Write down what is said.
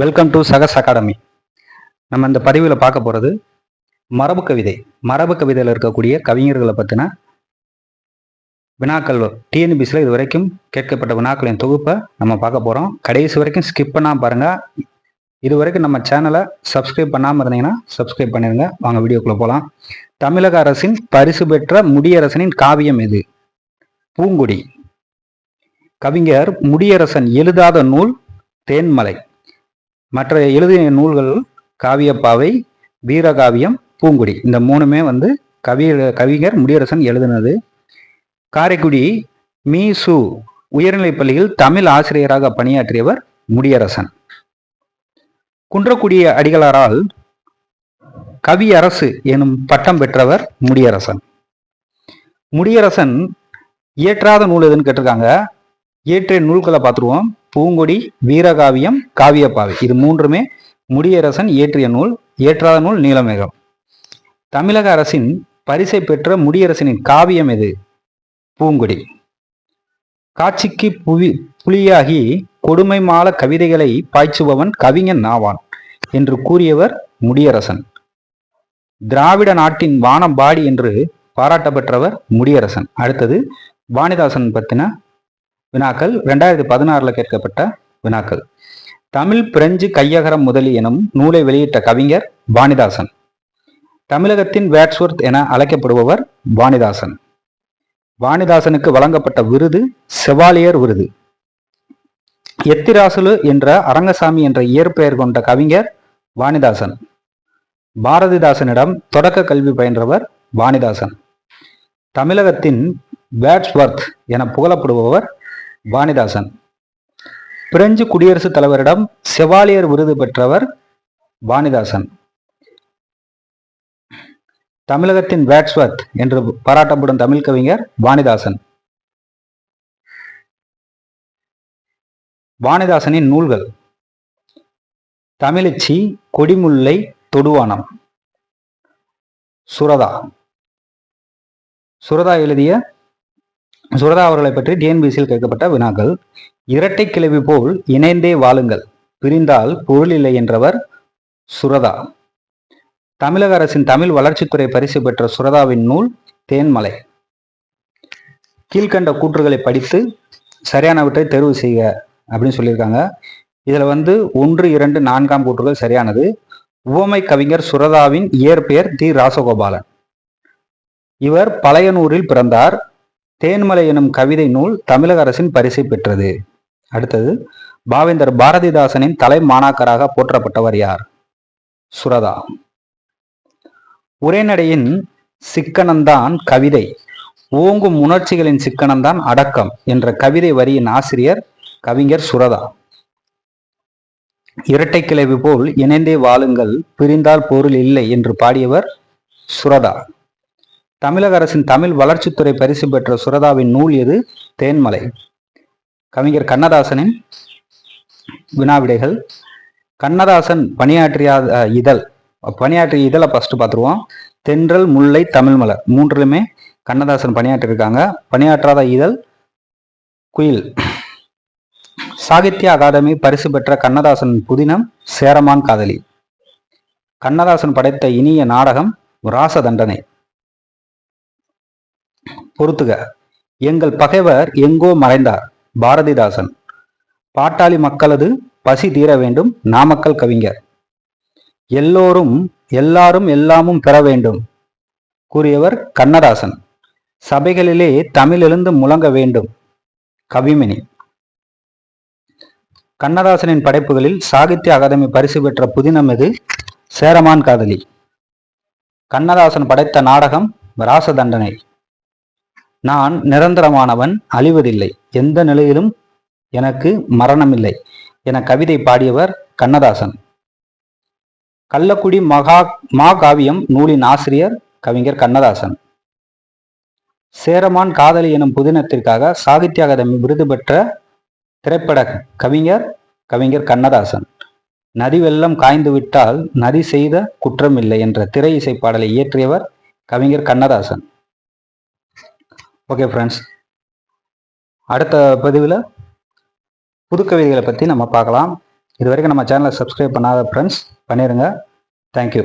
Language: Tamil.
வெல்கம் டு சகஸ் அகாடமி நம்ம இந்த பதிவில் பார்க்க போகிறது மரபு கவிதை. மரபு கவிதையில் இருக்கக்கூடிய கவிஞர்களை பற்றின வினாக்கள். டிஎன்பிசியில் இது வரைக்கும் கேட்கப்பட்ட வினாக்களின் தொகுப்பை நம்ம பார்க்க போகிறோம் கடைசி வரைக்கும் ஸ்கிப் பண்ணால் பாருங்கள் இது வரைக்கும் நம்ம சேனலை சப்ஸ்கிரைப் பண்ணாமல் இருந்தீங்கன்னா சப்ஸ்கிரைப் பண்ணிடுங்க வாங்க வீடியோக்குள்ளே போகலாம் தமிழக அரசின் பரிசு பெற்ற முடியரசனின் காவியம் இது பூங்குடி. கவிஞர் முடியரசன் எழுதாத நூல் தேன்மலை. மற்ற எழுதிய நூல்கள் காவியப்பாவை வீரகாவியம் பூங்குடி. இந்த மூணுமே வந்து கவி கவிஞர் முடியரசன் எழுதினது. காரைக்குடி மீ. சு. உயர்நிலைப் பள்ளியில் தமிழ் ஆசிரியராக பணியாற்றியவர் முடியரசன். குன்றக்குடி அடிகளாரால் கவியரசு எனும் பட்டம் பெற்றவர் முடியரசன். முடியரசன் இயற்றாத நூல் எதுன்னு கேட்டிருக்காங்க? இயற்றிய நூல்களை பார்த்துருவோம். பூங்கொடி வீரகாவியம் காவியப்பாவை. இது மூன்றுமே முடியரசன் இயற்றிய நூல் இயற்றாத நூல் நீலமேகம். தமிழக அரசின் பரிசை பெற்ற முடியரசனின் காவியம் எது? பூங்கொடி. காட்சிக்கு புவி புலியாகி கொடுமை மால கவிதைகளை பாய்ச்சுபவன் கவிஞன் நாவான் என்று கூறியவர் முடியரசன். திராவிட நாட்டின் வானம்பாடி என்று பாராட்ட பெற்றவர் முடியரசன். அடுத்தது வாணிதாசன் பத்தின வினாக்கள் ரெண்டாயிரத்தி பதினாறுல கேட்கப்பட்ட வினாக்கள். தமிழ் பிரெஞ்சு கையகரம் முதலி எனும் நூலை வெளியிட்ட கவிஞர் வாணிதாசன். தமிழகத்தின் வேட்ஸ்வர்த் என அழைக்கப்படுபவர் வாணிதாசன். வாணிதாசனுக்கு வழங்கப்பட்ட விருது செவாலியர் விருது. எத்திராசுலு என்ற அரங்கசாமி என்ற இயற்பெயர் கொண்ட கவிஞர் வாணிதாசன். பாரதிதாசனிடம் தொடக்க கல்வி பயின்றவர் வாணிதாசன். தமிழகத்தின் வேட்ஸ்வர்த் என புகழப்படுபவர் வாணிதாசன். பிரெஞ்சு குடியரசுத் தலைவரிடம் செவாலியர் விருது பெற்றவர் வாணிதாசன். தமிழகத்தின் வேட்ஸ்வர்த் என்று பாராட்டப்படும் தமிழ் கவிஞர் வாணிதாசன். வாணிதாசனின் நூல்கள் தமிழச்சி கொடிமுல்லை தொடுவானம். சுரதா. சுரதா எழுதிய சுரதா அவர்களை பற்றி டிஎன்பிசியில் கேட்கப்பட்ட வினாக்கள் இரட்டை கிளவி போல் இணைந்தே வாழுங்கள் பிரிந்தால் பொருள் இல்லை என்றவர் சுரதா. தமிழக அரசின் தமிழ் வளர்ச்சித்துறை பரிசு பெற்ற சுரதாவின் நூல் தேன்மலை. கீழ்கண்ட கூற்றுகளை படித்து சரியானவற்றை தேர்வு செய்க அப்படின்னு சொல்லியிருக்காங்க. இதில் வந்து ஒன்று இரண்டு நான்காம் கூற்றுகள் சரியானது. உவமை கவிஞர் சுரதாவின் இயற்பெயர் தி. ராசகோபாலன். இவர் பழையனூரில் பிறந்தார். தேன்மலை எனும் கவிதை நூல் தமிழக அரசின் பரிசை பெற்றது. அடுத்தது பாவேந்தர் பாரதிதாசனின் தலை மாணாக்கராக போற்றப்பட்டவர் யார்? சுரதா. உரைநடையின் சிக்கனம்தான் கவிதை. ஓங்கும் உணர்ச்சிகளின் சிக்கனம்தான் அடக்கம் என்ற கவிதை வரியின் ஆசிரியர் கவிஞர் சுரதா. இரட்டை கிளவி போல் இணைந்தே வாழுங்கள் பிரிந்தால் பொருள் இல்லை என்று பாடியவர் சுரதா. தமிழக அரசின் தமிழ் வளர்ச்சித்துறை பரிசு பெற்ற சுரதாவின் நூல் எது? தேன்மலை. கவிஞர் கண்ணதாசனின் வினாவிடைகள். கண்ணதாசன் பணியாற்றியாத இதழ். பணியாற்றிய இதழை ஃபஸ்ட்டு பார்த்துருவோம். தென்றல் முல்லை தமிழ் மலர். மூன்றுலுமே கண்ணதாசன் பணியாற்றிருக்காங்க. பணியாற்றாத இதழ் குயில். சாகித்ய அகாதமி பரிசு பெற்ற கண்ணதாசன் புதினம் சேரமான் காதலி. கண்ணதாசன் படைத்த இனிய நாடகம் ராச தண்டனை பொறுத்துக. எங்கள் பகைவர் எங்கோ மறைந்தார் பாரதிதாசன். பாட்டாளி மக்களது பசி தீர வேண்டும் நாமக்கல் கவிஞர். எல்லோரும் எல்லாரும் எல்லாமும் பெற வேண்டும் கூறியவர் கண்ணதாசன். சபைகளிலே தமிழிலிருந்து முழங்க வேண்டும் கவிமணி கண்ணதாசனின் படைப்புகளில் சாகித்ய அகாதமி பரிசு பெற்ற புதினம் எது? சேரமான் காதலி. கண்ணதாசன் படைத்த நாடகம் ராசதண்டனை. நான் நிரந்தரமானவன் அழிவதில்லை. எந்த நிலையிலும் எனக்கு மரணமில்லை என கவிதை பாடியவர் கண்ணதாசன். கள்ளக்குடி மகா மாகாவியம் நூலின் ஆசிரியர் கவிஞர் கண்ணதாசன். சேரமான் காதலி எனும் புதினத்திற்காக சாகித்ய அகாதமி விருது பெற்ற திரைப்பட கவிஞர் கவிஞர் கண்ணதாசன். நதி வெள்ளம் காய்ந்து விட்டால் நதி செய்த குற்றமில்லை என்ற திரை இசை பாடலை இயற்றியவர் கவிஞர் கண்ணதாசன். ஓகே ஃப்ரெண்ட்ஸ் அடுத்த பதிவில் புதுக்கவிதைகளை பற்றி நம்ம பார்க்கலாம். இது வரைக்கும் நம்ம சேனலை சப்ஸ்கிரைப் பண்ணாத ஃப்ரெண்ட்ஸ் பண்ணிடுங்க தேங்க்யூ